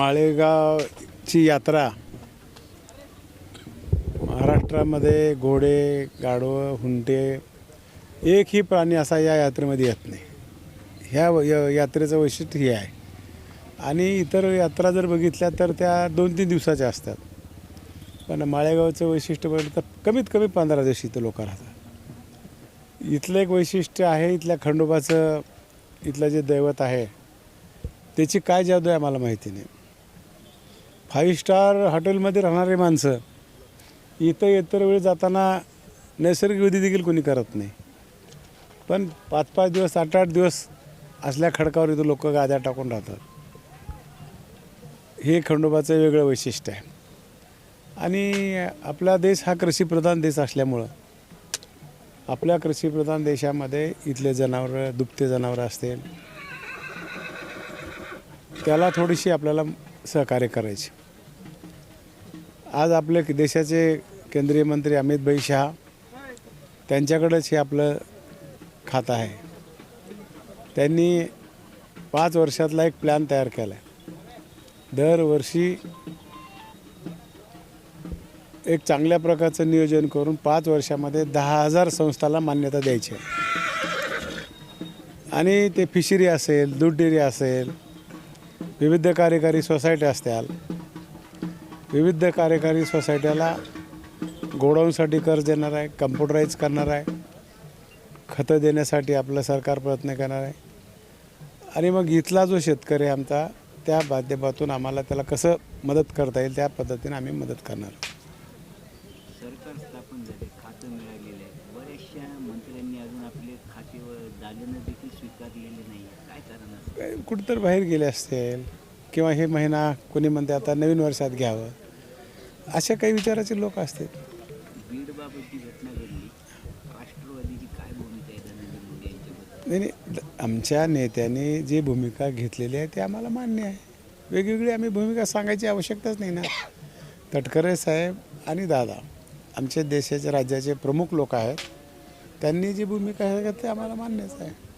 माळेगावची यात्रा महाराष्ट्रामध्ये घोडे गाढवं हुंटे एकही प्राणी असा या यात्रेमध्ये येत नाही. ह्या व- यात्रेचं वैशिष्ट्य हे आहे. आणि इतर यात्रा जर बघितल्या तर त्या दोन तीन दिवसाच्या असतात. पण माळेगावचं वैशिष्ट्य बघितलं तर कमीत कमी पंधरा दिवस इथं लोक राहतात. इथलं एक वैशिष्ट्य आहे इथल्या खंडोबाचं इथलं जे दैवत आहे त्याची काय जादू आहे मला माहिती नाही. फाईव्ह स्टार हॉटेलमध्ये राहणारे माणसं इथं इतर वेळी जाताना नैसर्गिक विधी देखील कोणी करत नाही. पण पाच पाच दिवस आठ आठ दिवस असल्या खडकावर इथं लोक गाद्या टाकून राहतात. हे खंडोबाचं वेगळं वैशिष्ट्य आहे. आणि आपला देश हा कृषीप्रधान देश असल्यामुळं आपल्या कृषीप्रधान देशामध्ये इथले जनावरं दुभते जनावरं असतील त्याला थोडीशी आपल्याला सहकार्य करायची. आज आपले देशाचे केंद्रीय मंत्री अमित भाई शहा त्यांच्याकडंच हे आपलं खातं आहे. त्यांनी पाच वर्षातला एक प्लॅन तयार केला आहे दरवर्षी एक चांगल्या प्रकारचं नियोजन करून पाच वर्षामध्ये दहा हजार संस्थाला मान्यता द्यायची आहे. आणि ते फिशरी असेल दूध डेअरी असेल विविध कार्यकारी सोसायटी असतील विविध कार्यकारी सोसायट्याला गोडाऊनसाठी कर्ज देणार आहे कम्प्युटराईज करणार आहे खतं देण्यासाठी आपलं सरकार प्रयत्न करणार आहे. आणि मग इथला जो शेतकरी आहे आमचा त्या माध्यमातून आम्हाला त्याला कसं मदत करता येईल त्या पद्धतीने आम्ही मदत करणार आहोत. सरकार स्थापन झाले खातं मिळालेलं आहे बऱ्याचशा मंत्र्यांनी अजून आपले खाते व दालनं देखील स्वीकारलेले नाही काय कारण असं काय कुठंतरी बाहेर गेले असतील. किंवा हे महिना कोणी म्हणते आता नवीन वर्षात घ्यावं. अशा काही विचाराचे लोक असतील नाही नाही द- आमच्या नेत्याने जी भूमिका घेतलेली आहे ती आम्हाला मान्य आहे. वेगवेगळी आम्ही भूमिका सांगायची आवश्यकताच नाही ना. तटकरे साहेब आणि दादा आमच्या देशाच्या राज्याचे प्रमुख लोक आहेत. त्यांनी जी भूमिका आहे ते आम्हाला मान्यच आहे.